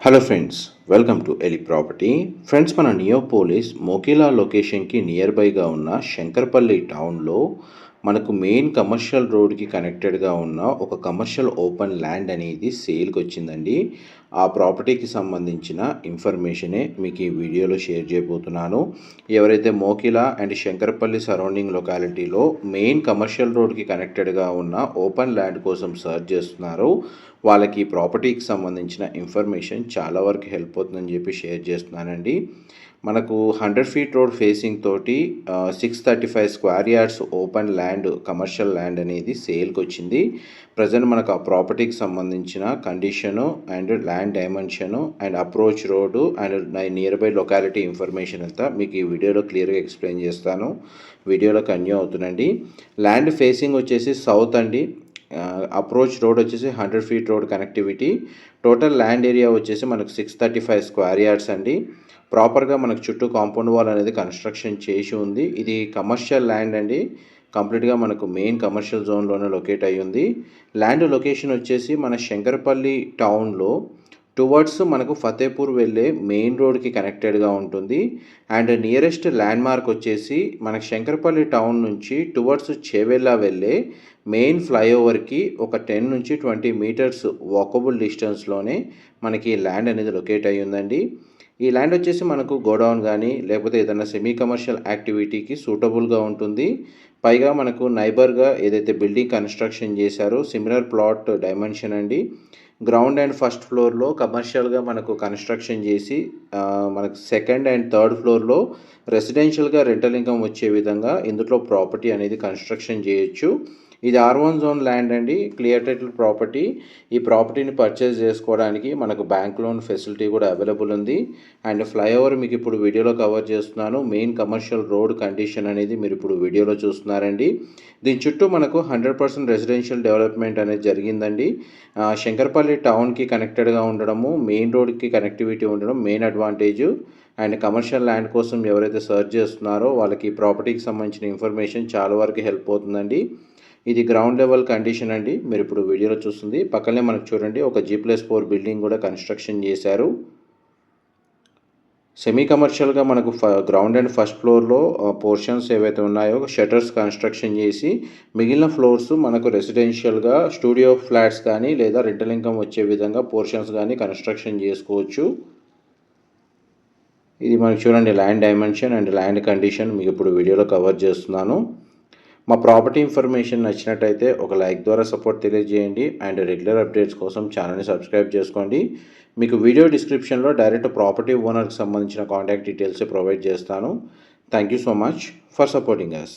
Hello friends welcome to Eli property friends మన నియోపోలిస్ మోకిలా లొకేషన్కి near బైగా ఉన్న శంకర్పల్లి టౌన్లో మనకు మెయిన్ కమర్షియల్ రోడ్కి కనెక్టెడ్గా ఉన్న ఒక కమర్షియల్ ఓపెన్ ల్యాండ్ అనేది సేల్కి వచ్చిందండి ఆ ప్రాపర్టీకి సంబంధించిన ఇన్ఫర్మేషనే మీకు ఈ వీడియోలో షేర్ చేయబోతున్నాను. ఎవరైతే మోకిలా అండ్ శంకర్పల్లి సరౌండింగ్ లొకాలిటీలో మెయిన్ కమర్షియల్ రోడ్కి కనెక్టెడ్గా ఉన్న ఓపెన్ ల్యాండ్ కోసం సర్చ్ చేస్తున్నారో వాళ్ళకి ఈ ప్రాపర్టీకి సంబంధించిన ఇన్ఫర్మేషన్ చాలా వరకు హెల్ప్ అవుతుందని చెప్పి షేర్ చేస్తున్నానండి. మనకు హండ్రెడ్ ఫీట్ రోడ్ ఫేసింగ్ తోటి six thirty five square yards open land commercial land అనేది సేల్కి వచ్చింది. ప్రజెంట్ మనకు ఆ ప్రాపర్టీకి సంబంధించిన condition and land dimension and approach road and nearby locality information అంతా మీకు ఈ వీడియోలో క్లియర్గా ఎక్స్ప్లెయిన్ చేస్తాను. వీడియోలో కన్యూ అవుతుందండి. ల్యాండ్ ఫేసింగ్ వచ్చేసి సౌత్ అండి. అప్రోచ్ రోడ్ వచ్చేసి hundred feet road connectivity total land area వచ్చేసి మనకు six thirty five square yards అండి. ప్రాపర్గా మనకు చుట్టూ కాంపౌండ్ వాల్ అనేది కన్స్ట్రక్షన్ చేసి ఉంది. ఇది కమర్షియల్ ల్యాండ్ అండి. కంప్లీట్గా మనకు మెయిన్ కమర్షియల్ జోన్లోనే లొకేట్ అయ్యి ఉంది. ల్యాండ్ లొకేషన్ వచ్చేసి మన శంకరపల్లి టౌన్లో. టువర్డ్స్ మనకు ఫతేపూర్ వెళ్ళే మెయిన్ రోడ్కి కనెక్టెడ్గా ఉంటుంది. అండ్ నియరెస్ట్ ల్యాండ్ మార్క్ వచ్చేసి మనకు శంకరపల్లి టౌన్ నుంచి టువర్డ్స్ చేవెల్లా వెళ్ళే మెయిన్ ఫ్లైఓవర్కి ఒక టెన్ నుంచి ట్వంటీ మీటర్స్ వాకబుల్ డిస్టెన్స్లోనే మనకి ల్యాండ్ అనేది లొకేట్ అయ్యి ఉందండి. ఈ ల్యాండ్ వచ్చేసి మనకు గోడౌన్ కానీ లేకపోతే ఏదైనా సెమీ కమర్షియల్ యాక్టివిటీకి సూటబుల్గా ఉంటుంది. పైగా మనకు నైబర్గా ఏదైతే బిల్డింగ్ కన్స్ట్రక్షన్ చేశారో సిమిలర్ ప్లాట్ డైమెన్షన్ అండి. గ్రౌండ్ అండ్ ఫస్ట్ ఫ్లోర్లో కమర్షియల్గా మనకు కన్స్ట్రక్షన్ చేసి మనకు సెకండ్ అండ్ థర్డ్ ఫ్లోర్లో రెసిడెన్షియల్గా రెంటల్ ఇన్కమ్ వచ్చే విధంగా ఇందులో ప్రాపర్టీ అనేది కన్స్ట్రక్షన్ చేయొచ్చు. ఇది ఆర్ వన్ జోన్ ల్యాండ్ అండి. క్లియర్ టైటిల్ ప్రాపర్టీ ఈ ప్రాపర్టీని పర్చేజ్ చేసుకోవడానికి మనకు బ్యాంక్ లోన్ ఫెసిలిటీ కూడా అవైలబుల్ ఉంది. అండ్ ఫ్లైఓవర్ మీకు ఇప్పుడు వీడియోలో కవర్ చేస్తున్నాను. మెయిన్ కమర్షియల్ రోడ్ కండిషన్ అనేది మీరు ఇప్పుడు వీడియోలో చూస్తున్నారండి. దీని చుట్టూ మనకు హండ్రెడ్ పర్సెంట్ రెసిడెన్షియల్ డెవలప్మెంట్ అనేది జరిగిందండి. శంకర్పల్లి టౌన్కి కనెక్టెడ్గా ఉండడము మెయిన్ రోడ్కి కనెక్టివిటీ ఉండడం main advantage and commercial land కోసం ఎవరైతే సర్చ్ చేస్తున్నారో వాళ్ళకి ప్రాపర్టీకి సంబంధించిన ఇన్ఫర్మేషన్ చాలా వరకు హెల్ప్ అవుతుందండి. ఇది గ్రౌండ్ లెవెల్ కండిషన్ అండి. మీరు ఇప్పుడు వీడియోలో చూస్తుంది. పక్కనే మనకు చూడండి ఒక జీ ప్లస్ ఫోర్ బిల్డింగ్ కూడా కన్స్ట్రక్షన్ చేశారు. సెమీ కమర్షియల్గా మనకు ఫ గ్రౌండ్ అండ్ ఫస్ట్ ఫ్లోర్లో పోర్షన్స్ ఏవైతే ఉన్నాయో షటర్స్ కన్స్ట్రక్షన్ చేసి మిగిలిన ఫ్లోర్స్ మనకు రెసిడెన్షియల్గా స్టూడియో ఫ్లాట్స్ కానీ లేదా రెంటల్ ఇన్కమ్ వచ్చే విధంగా పోర్షన్స్ కానీ కన్స్ట్రక్షన్ చేసుకోవచ్చు. ఇది మనకు చూడండి land dimension and land condition మీకు ఇప్పుడు వీడియోలో కవర్ చేస్తున్నాను. మా ప్రాపర్టీ ఇన్ఫర్మేషన్ నచ్చినట్టయితే ఒక లైక్ ద్వారా సపోర్ట్ తెలియజేయండి అండ్ రెగ్యులర్ అప్డేట్స్ కోసం ఛానల్ని సబ్స్క్రైబ్ చేసుకోండి. మీకు వీడియో డిస్క్రిప్షన్లో డైరెక్ట్ ప్రాపర్టీ ఓనర్కి సంబంధించిన కాంటాక్ట్ డీటెయిల్స్ ప్రొవైడ్ చేస్తాను. Thank you so much for supporting us